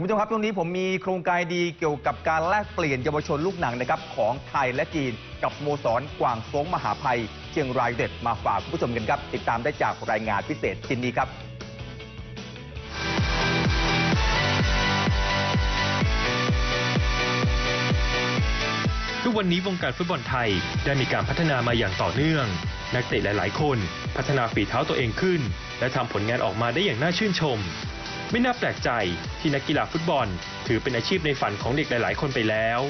คุณผู้ชมครับตรงนี้ผมมีโครงการดีเกี่ยวกับการแลกเปลี่ยนเยาวชนลูกหนังนะครับของไทยและจีนกับสโมสรกวางซงมหาภัยเชียงรายเด็ดมาฝากคุณผู้ชมกันครับติดตามได้จากรายงานพิเศษชิ้นนี้ครับทุกวันนี้วงการฟุตบอลไทยได้มีการพัฒนามาอย่างต่อเนื่อง นักเตะหลาย ๆ คน พัฒนาฝีเท้าตัวเองขึ้น และทำผลงานออกมาได้อย่างน่าชื่นชม ไม่น่าแปลกใจที่นักกีฬาฟุตบอล ถือเป็นอาชีพในฝันของเด็กหลาย ๆ คนไปแล้ว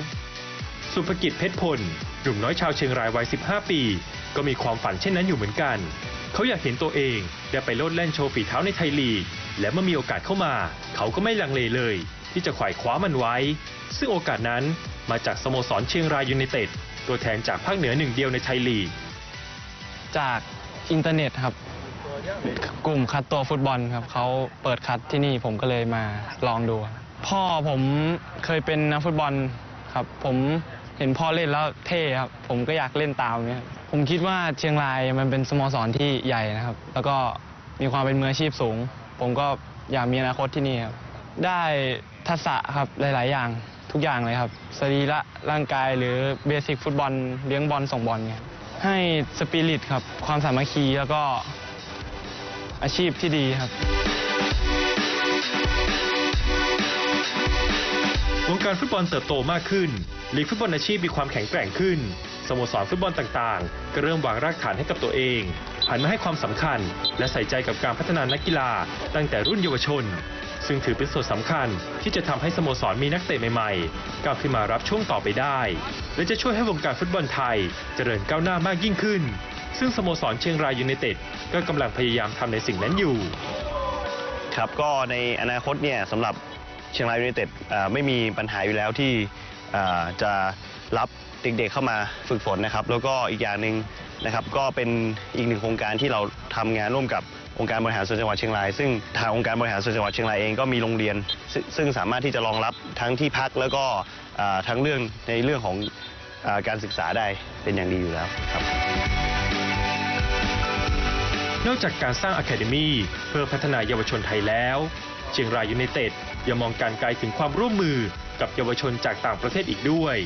สุภกิจเพชรพลหนุ่มน้อยชาวเชียงรายวัย 15 ปี ก็มีความฝันเช่นนั้นอยู่เหมือนกัน เขาอยากเห็นตัวเองได้ไปโลดแล่นโชว์ฝีเท้าในไทยลีก และเมื่อมีโอกาสเข้ามา เขาก็ไม่ลังเลเลย ที่จะขวายคว้ามันไว้ ซึ่งโอกาสนั้นมาจากสโมสรเชียงรายยูไนเต็ดตัวแทนจากภาคเหนือหนึ่งเดียวในไทยลีก จากอินเทอร์เน็ตครับ กลุ่มคัดตัวฟุตบอลครับเขาเปิดคัดที่นี่ผมก็เลยมาลองดูพ่อผมเคยเป็นนักฟุตบอลครับผมเห็นพ่อเล่นแล้วเท่ครับผมก็อยากเล่นตามเนี่ยผมคิดว่าเชียงรายมันเป็นสโมสรที่ใหญ่นะครับ แล้วก็มีความเป็นมืออาชีพสูง ผมก็อยากมีอนาคตที่นี่ครับได้ทักษะครับหลาย ๆ อย่างทุกอย่างเลยครับสรีระร่างกายหรือเบสิกฟุตบอลเลี้ยงบอลส่งบอลเนี่ยให้สปิริตครับความสามัคคีแล้วก็ อาชีพที่ดีครับ วงการฟุตบอลเติบโตมากขึ้นลีกฟุตบอลอาชีพมีความแข็งแกร่งขึ้นสโมสรฟุตบอลต่างๆ ก็เริ่มวางรากฐานให้กับตัวเองหันมาให้ความสำคัญ และใส่ใจกับการพัฒนานักกีฬา ตั้งแต่รุ่นเยาวชน ซึ่งถือเป็นส่วนสำคัญที่จะทำให้สโมสรมีนักเตะใหม่ๆก้าวขึ้นมารับช่วงต่อไปได้ และจะช่วยให้วงการฟุตบอลไทยเจริญก้าวหน้ามากยิ่งขึ้น ซึ่งสโมสรเชียงรายยูไนเต็ดก็กำลังพยายามทำในสิ่งนั้นอยู่ ครับก็ในอนาคตเนี่ยสำหรับเชียงรายยูไนเต็ดไม่มีปัญหาอยู่แล้วที่จะรับเด็กๆเข้ามาฝึกฝนนะครับ แล้วก็อีกอย่างหนึ่งนะครับก็เป็นอีกหนึ่งโครงการที่เราทำงานร่วมกับองค์การบริหารส่วนจังหวัดเชียงราย ซึ่งทางองค์การบริหารส่วนจังหวัดเชียงรายเองก็มีโรงเรียน ซึ่งสามารถที่จะรองรับทั้งที่พักแล้วก็ทั้งเรื่องในเรื่องของอการศึกษาได้เป็นอย่างดีอยู่แล้วครับ นอกจากการสร้างอะคาเดมีเพื่อพัฒนาเยาวชนไทยแล้ว เชียงรายยูไนเต็ดยังมองการไกลถึงความร่วมมือกับเยาวชนจากต่างประเทศอีกด้วย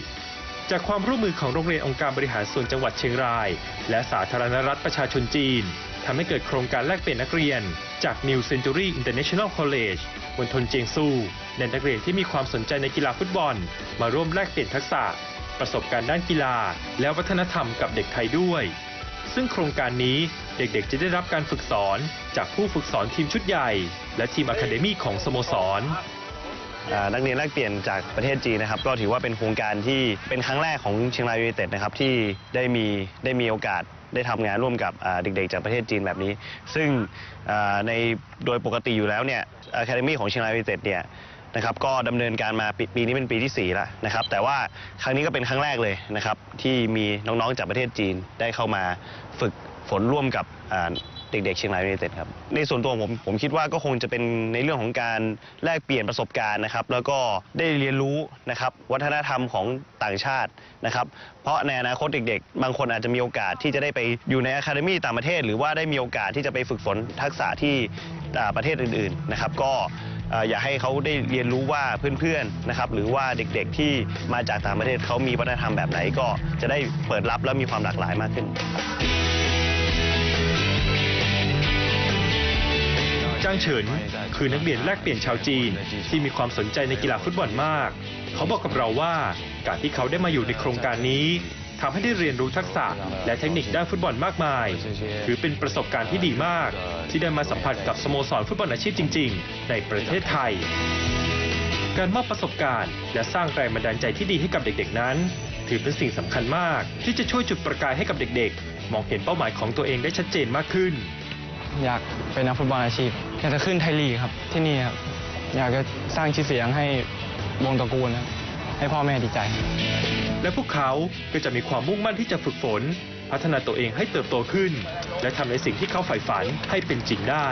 จากความร่วมมือของโรงเรียนองค์การบริหารส่วนจังหวัดเชียงราย และสาธารณรัฐประชาชนจีนทำให้เกิดโครงการแลกเปลี่ยนนักเรียน จาก New Century International College มณฑลเจียงซูและนักเรียนที่มีความสนใจในกีฬาฟุตบอล มาร่วมแลกเปลี่ยนทักษะ ประสบการณ์ด้านกีฬา และวัฒนธรรมกับเด็กไทยด้วย ซึ่งโครงการนี้เด็กๆ จะได้รับการฝึกสอนจากผู้ฝึกสอนทีมชุดใหญ่ และทีมอะคาเดมี่ของสโมสร อ่านักเรียนแลกเปลี่ยนจากประเทศจีนนะครับ ก็ถือว่าเป็นโครงการที่เป็นครั้งแรกของเชียงรายยูไนเต็ดนะครับที่ได้มีได้มีโอกาสได้ทำงานร่วมกับอ่าเด็กๆ จากประเทศจีนแบบนี้ ซึ่งอ่าในโดยปกติอยู่แล้วเนี่ยอะคาเดมี่ของเชียงรายยูไนเต็ดเนี่ย นะครับก็ดำเนินการมาปีปีนี้เป็นปีที่ 4 แล้วนะครับแต่ว่าครั้งนี้ก็เป็นครั้งแรกเลยนะครับที่มีน้องๆจากประเทศจีนได้เข้ามาฝึกฝนร่วมกับอ่าเด็กๆเชียงรายยูไนเต็ดครับในส่วนตัวผมผมคิดว่าก็คงจะเป็นในเรื่องของการแลกเปลี่ยนประสบการณ์นะครับแล้วก็ได้เรียนรู้นะครับวัฒนธรรมของต่างชาตินะครับเพราะในอนาคตเด็กๆ บางคนอาจจะมีโอกาสที่จะได้ไปอยู่ในอะคาเดมี่ต่างประเทศ หรือว่าได้มีโอกาสที่จะไปฝึกฝนทักษะที่อ่าประเทศอื่นๆนะครับก็ อ่ออยากให้เขาได้เรียนรู้ว่าเพื่อนๆนะครับหรือว่าเด็กๆที่มาจากต่างประเทศเขามีวัฒนธรรมแบบไหนก็จะได้เปิดรับและมีความหลากหลายมากขึ้นจ้างเฉินคือนักเรียนแลกเปลี่ยนชาวจีน ที่มีความสนใจในกีฬาฟุตบอลมาก เขาบอกกับเราว่าการที่เขาได้มาอยู่ในโครงการนี้ ทำให้ได้เรียนรู้ทักษะและเทคนิคด้านฟุตบอลมากมาย ถือเป็นประสบการณ์ที่ดีมาก ที่ได้มาสัมผัสกับสโมสรฟุตบอลอาชีพจริง ๆ ในประเทศไทย การมอบประสบการณ์ และสร้างแรงบันดาลใจที่ดีให้กับเด็กๆนั้น ถือเป็นสิ่งสำคัญมาก ที่จะช่วยจุดประกายให้กับเด็กๆ มองเห็นเป้าหมายของตัวเองได้ชัดเจนมากขึ้น อยากเป็นนักฟุตบอลอาชีพอยากจะขึ้นไทยลีกครับที่นี่ครับอยากจะสร้างชื่อเสียงให้วงตระกูลครับให้พ่อแม่ดีใจ และพวกเขาก็จะมีความมุ่งมั่นที่จะฝึกฝน พัฒนาตัวเองให้เติบโตขึ้น และทำในสิ่งที่เขาใฝ่ฝันให้เป็นจริงได้